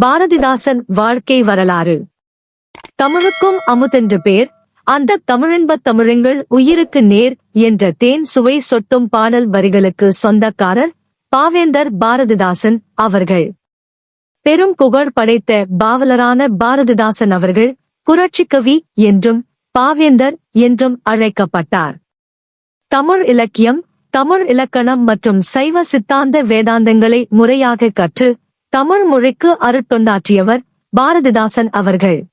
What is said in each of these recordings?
பாரதிதாசன் வாழ்க்கை வரலாறு. தமிழுக்கும் அமுதென்று பேர் அந்த தமிழின்பத் தமிழங்கள் உயிருக்கு நேர் என்ற தேன் சுவை சொட்டும் பாடல் வரிகளுக்கு சொந்தக்காரர் பாவேந்தர் பாரதிதாசன் அவர்கள். பெரும் புகழ் படைத்த பாவலரான பாரதிதாசன் அவர்கள் புரட்சி கவி என்றும் பாவேந்தர் என்றும் அழைக்கப்பட்டார். தமிழ் இலக்கியம் தமிழ் இலக்கணம் மற்றும் சைவ சித்தாந்த வேதாந்தங்களை முறையாக கற்று தமிழ் மொழிக்கு அருட்தொண்டாற்றியவர் பாரதிதாசன் அவர்கள்.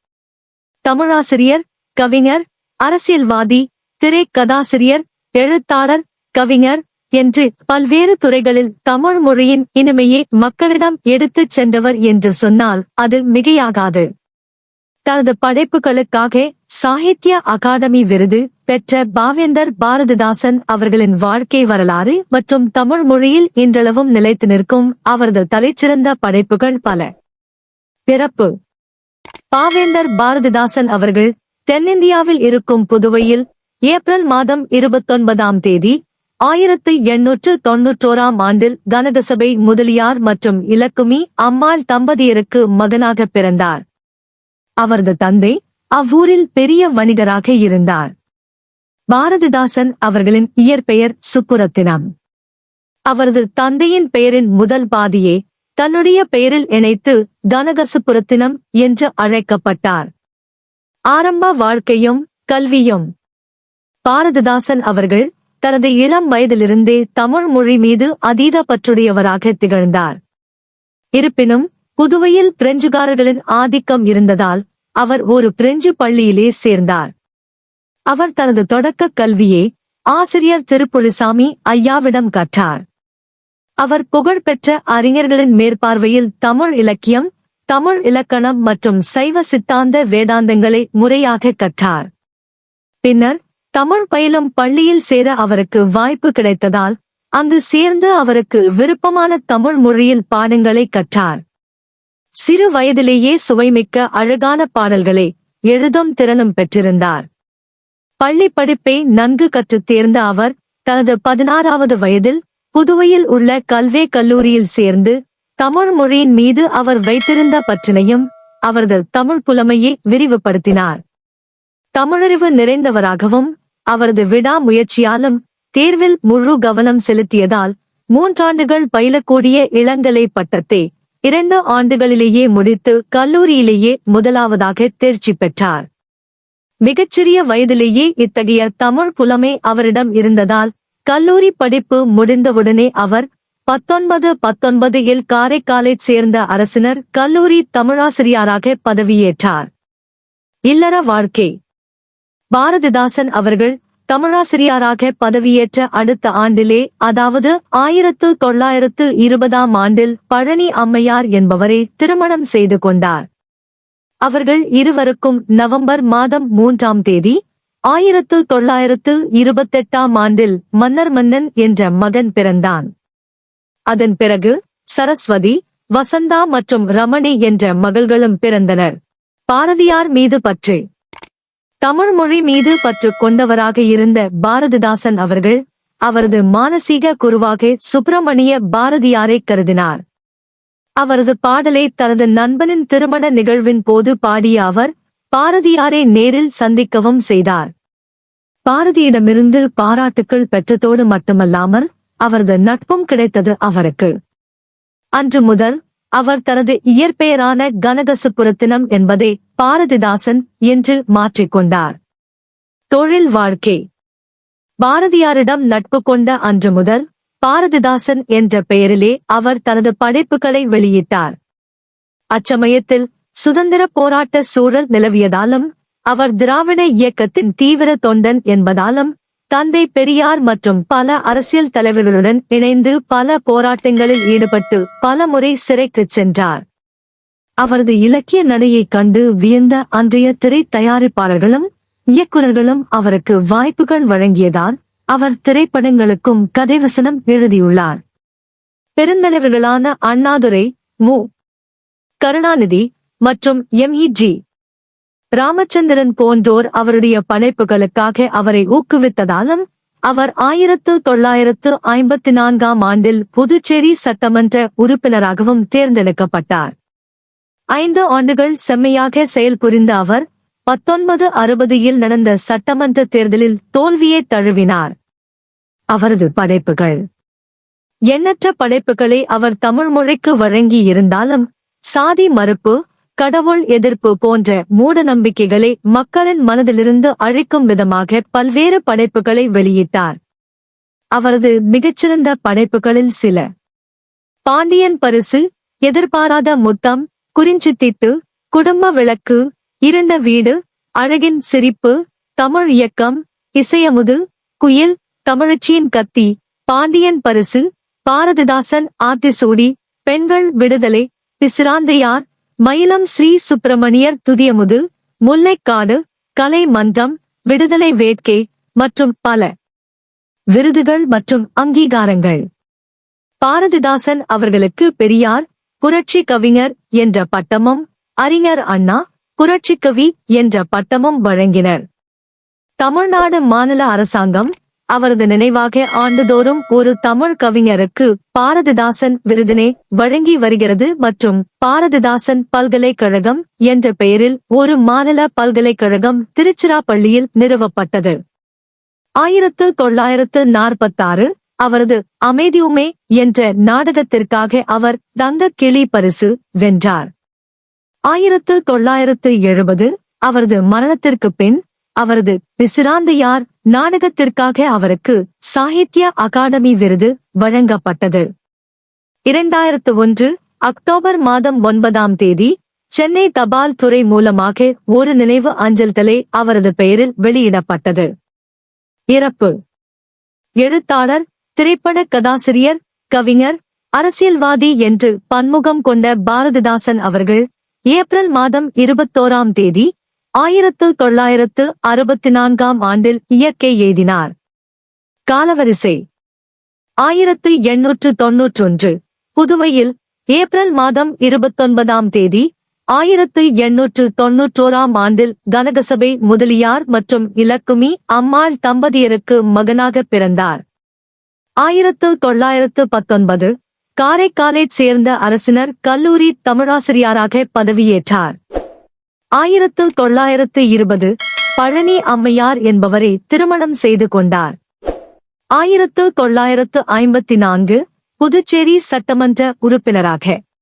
தமிழாசிரியர் கவிஞர் அரசியல்வாதி திரைக்கதாசிரியர் எழுத்தாளர் கவிஞர் என்று பல்வேறு துறைகளில் தமிழ் மொழியின் இனிமையை மக்களிடம் எடுத்துச் சென்றவர் என்று சொன்னால் அது மிகையாகாது. தனது படைப்புகளுக்காக சாகித்ய அகாடமி விருது பெற்ற பாவேந்தர் பாரதிதாசன் அவர்களின் வாழ்க்கை வரலாறு மற்றும் தமிழ் மொழியில் இன்றளவும் நிலைத்து நிற்கும் அவரது தலைச்சிறந்த படைப்புகள் பல. பிறப்பு. பாவேந்தர் பாரதிதாசன் அவர்கள் தென்னிந்தியாவில் இருக்கும் புதுவையில் ஏப்ரல் மாதம் இருபத்தொன்பதாம் தேதி ஆயிரத்து எண்ணூற்று தொன்னூற்றோராம் ஆண்டில் கனகசபை முதலியார் மற்றும் இலக்குமி அம்மாள் தம்பதியருக்கு மகனாக பிறந்தார். அவரது தந்தை அவ்வூரில் பெரிய வணிகராக இருந்தார். பாரதிதாசன் அவர்களின் இயற்பெயர் சுப்புரத்தினம். அவரது தந்தையின் பெயரின் முதல் பாதியே தன்னுடைய பெயரில் இணைத்து கனகசுப்புரத்தினம் என்று அழைக்கப்பட்டார். ஆரம்ப வாழ்க்கையும் கல்வியும். பாரதிதாசன் அவர்கள் தனது இளம் வயதிலிருந்தே தமிழ் மொழி மீது அதீத பற்றுடையவராக திகழ்ந்தார். இருப்பினும் புதுவையில் பிரெஞ்சுகாரர்களின் ஆதிக்கம் இருந்ததால் அவர் ஒரு பிரெஞ்சு பள்ளியிலே சேர்ந்தார். அவர் தனது தொடக்க கல்வியை ஆசிரியர் திருப்புலிசாமி ஐயாவிடம் கற்றார். அவர் புகழ்பெற்ற அறிஞர்களின் மேற்பார்வையில் தமிழ் இலக்கியம் தமிழ் இலக்கணம் மற்றும் சைவ சித்தாந்த வேதாந்தங்களை முறையாக கற்றார். பின்னர் தமிழ் பயிலும் பள்ளியில் சேர அவருக்கு வாய்ப்பு கிடைத்ததால் அங்கு சேர்ந்து அவருக்கு விருப்பமான தமிழ் மொழியில் பாடங்களை கற்றார். சிறு வயதிலேயே சுவைமிக்க அழகான பாடல்களை எழுதும் திறனும் பெற்றிருந்தார். பள்ளி படிப்பை நன்கு கற்றுத் தேர்ந்த அவர் தனது பதினாறாவது வயதில் புதுவையில் உள்ள கல்வே கல்லூரியில் சேர்ந்து தமிழ் மொழியின் மீது அவர் வைத்திருந்த பற்றினையும் அவரது தமிழ் புலமையை விரிவுபடுத்தினார். தமிழறிவு நிறைந்தவராகவும் அவரது விடாமுயற்சியாலும் தேர்வில் முழு கவனம் செலுத்தியதால் மூன்றாண்டுகள் பயிலக்கூடிய இளங்கலை பட்டத்தை இரண்டு ஆண்டுகளிலேயே முடித்து கல்லூரியிலேயே முதலாவதாக தேர்ச்சி பெற்றார். மிகச்சிறிய வயதிலேயே இத்தகைய தமிழ் புலமை அவரிடம் இருந்ததால் கல்லூரி படிப்பு முடிந்தவுடனே அவர் பத்தொன்பது பத்தொன்பது இல் காரைக்காலைச் சேர்ந்த அரசினர் கல்லூரி தமிழாசிரியராக பதவியேற்றார். இல்லற வாழ்க்கை. பாரதிதாசன் அவர்கள் தமிழாசிரியராக பதவியேற்ற அடுத்த ஆண்டிலே அதாவது ஆயிரத்து தொள்ளாயிரத்து இருபதாம் ஆண்டில் பழனி அம்மையார் என்பவரை திருமணம் செய்து கொண்டார். அவர்கள் இருவருக்கும் நவம்பர் மாதம் மூன்றாம் தேதி ஆயிரத்து தொள்ளாயிரத்து இருபத்தெட்டாம் ஆண்டில் மன்னர் மன்னன் என்ற மகன் பிறந்தான். அதன் பிறகு சரஸ்வதி வசந்தா மற்றும் ரமணி என்ற மகள்களும் பிறந்தனர். பாரதியார் மீது பற்றி தமிழ் மொழி மீது பற்று கொண்டவராக இருந்த பாரதிதாசன் அவர்கள் அவரது மானசீக குருவாக சுப்பிரமணிய பாரதியாரை கருதினார். அவரது பாடலை தனது நண்பனின் திருமண நிகழ்வின் போது பாடிய அவர் பாரதியாரை நேரில் சந்திக்கவும் செய்தார். பாரதியிடமிருந்து பாராட்டுக்கள் பெற்றதோடு மட்டுமல்லாமல் அவரது நட்பும் கிடைத்தது அவருக்கு. அன்று முதல் அவர் தனது இயற்பெயரான கனகசுப்புரத்தினம் என்பதை பாரதிதாசன் என்று மாற்றிக்கொண்டார் தொழில் வாழ்க்கை. பாரதியாரிடம் நட்பு கொண்ட அன்று முதல் பாரதிதாசன் என்ற பெயரிலே அவர் தனது படைப்புகளை வெளியிட்டார். அச்சமயத்தில் சுதந்திர போராட்ட சூழல் நிலவியதாலும் அவர் திராவிட இயக்கத்தின் தீவிர தொண்டன் என்பதாலும் தந்தை பெரியார் மற்றும் பல அரசியல் தலைவர்களுடன் இணைந்து பல போராட்டங்களில் ஈடுபட்டு பல முறை சிறைக்குச் சென்றார். அவரது இலக்கிய நடையைக் கண்டு வியந்த அன்றைய திரை தயாரிப்பாளர்களும் இயக்குநர்களும் அவருக்கு வாய்ப்புகள் வழங்கியதால் அவர் திரைப்படங்களுக்கும் கதைவசனம் எழுதியுள்ளார். பெருந்தலைவர்களான அண்ணாதுரை மு. கருணாநிதி மற்றும் எம். ஜி. ராமச்சந்திரன் போன்றோர் அவருடைய படைப்புகளுக்காக அவரை ஊக்குவித்ததாலும் அவர் ஆயிரத்து தொள்ளாயிரத்து ஐம்பத்தி நான்காம் ஆண்டில் புதுச்சேரி சட்டமன்ற உறுப்பினராகவும் தேர்ந்தெடுக்கப்பட்டார். ஐந்து ஆண்டுகள் செம்மையாக செயல்புரிந்த அவர் பத்தொன்பது அறுபதில் நடந்த சட்டமன்ற தேர்தலில் தோல்வியை தழுவினார். அவரது படைப்புகள். எண்ணற்ற படைப்புகளை அவர் தமிழ் மொழிக்கு வழங்கி இருந்தாலும் சாதி மறுப்பு கடவுள் எதிர்ப்பு போன்ற மூட நம்பிக்கைகளை மக்களின் மனதிலிருந்து அழிக்கும் விதமாக பல்வேறு படைப்புகளை வெளியிட்டார். அவரது மிகச்சிறந்த படைப்புகளில் சில. பாண்டியன் பரிசு எதிர்பாராத முத்தம் குறிஞ்சித்திட்டு குடும்ப விளக்கு இருண்ட வீடு அழகின் சிரிப்பு தமிழ் இயக்கம் இசையமுது குயில் தமிழச்சியின் கத்தி பாண்டியன் பரிசு பாரதிதாசன் ஆத்திசூடி பெண்கள் விடுதலை பிசிராந்தையார் மயிலம் ஸ்ரீ சுப்பிரமணியர் துதியமுது முல்லைக்காடு கலை மன்றம் விடுதலை வேட்கை மற்றும் பல விருதுகள் மற்றும் அங்கீகாரங்கள். பாரதிதாசன் அவர்களுக்கு பெரியார் புரட்சி கவிஞர் என்ற பட்டமும் அறிஞர் அண்ணா புரட்சி கவி என்ற பட்டமும் வழங்கினர். தமிழ்நாடு மாநில அரசாங்கம் அவரது நினைவாக ஆண்டுதோறும் ஒரு தமிழ் கவிஞருக்கு பாரதிதாசன் விருதினை வழங்கி வருகிறது மற்றும் பாரதிதாசன் பல்கலைக்கழகம் என்ற பெயரில் ஒரு மாநில பல்கலைக்கழகம் திருச்சிராப்பள்ளியில் நிறுவப்பட்டது. ஆயிரத்து தொள்ளாயிரத்து நாற்பத்தாறு அவரது அமைதியுமே என்ற நாடகத்திற்காக அவர் தங்க கிளி பரிசு வென்றார். ஆயிரத்து தொள்ளாயிரத்து எழுபது அவரது மரணத்திற்கு பின் அவரது பிசிராந்தையார் நாடகத்திற்காக அவருக்கு சாகித்ய அகாடமி விருது வழங்கப்பட்டது. இரண்டாயிரத்து ஒன்று அக்டோபர் மாதம் ஒன்பதாம் தேதி சென்னை தபால் துறை மூலமாக ஒரு நினைவு அஞ்சல் தலை அவரது பெயரில் வெளியிடப்பட்டது. இறப்பு. எழுத்தாளர் திரைப்பட கதாசிரியர் கவிஞர் அரசியல்வாதி என்று பன்முகம் கொண்ட பாரதிதாசன் அவர்கள் ஏப்ரல் மாதம் இருபத்தோராம் தேதி ஆயிரத்து தொள்ளாயிரத்து அறுபத்தி நான்காம் ஆண்டில் இயற்கை எய்தினார். காலவரிசை. ஆயிரத்து எண்ணூற்று தொன்னூற்றொன்று. புதுவையில் ஏப்ரல் மாதம் இருபத்தொன்பதாம் தேதி ஆயிரத்து எண்ணூற்று தொன்னூற்றோராம் ஆண்டில் கனகசபை முதலியார் மற்றும் இலக்குமி அம்மாள் தம்பதியருக்கு மகனாக பிறந்தார். ஆயிரத்து தொள்ளாயிரத்து பத்தொன்பது காரைக்காலைச் சேர்ந்த அரசினர் கல்லூரி தமிழாசிரியராக பதவியேற்றார். ஆயிரத்து தொள்ளாயிரத்து இருபது பழனி அம்மையார் என்பவரை திருமணம் செய்து கொண்டார். ஆயிரத்து தொள்ளாயிரத்து ஐம்பத்தி நான்கு புதுச்சேரி சட்டமன்ற உறுப்பினராக.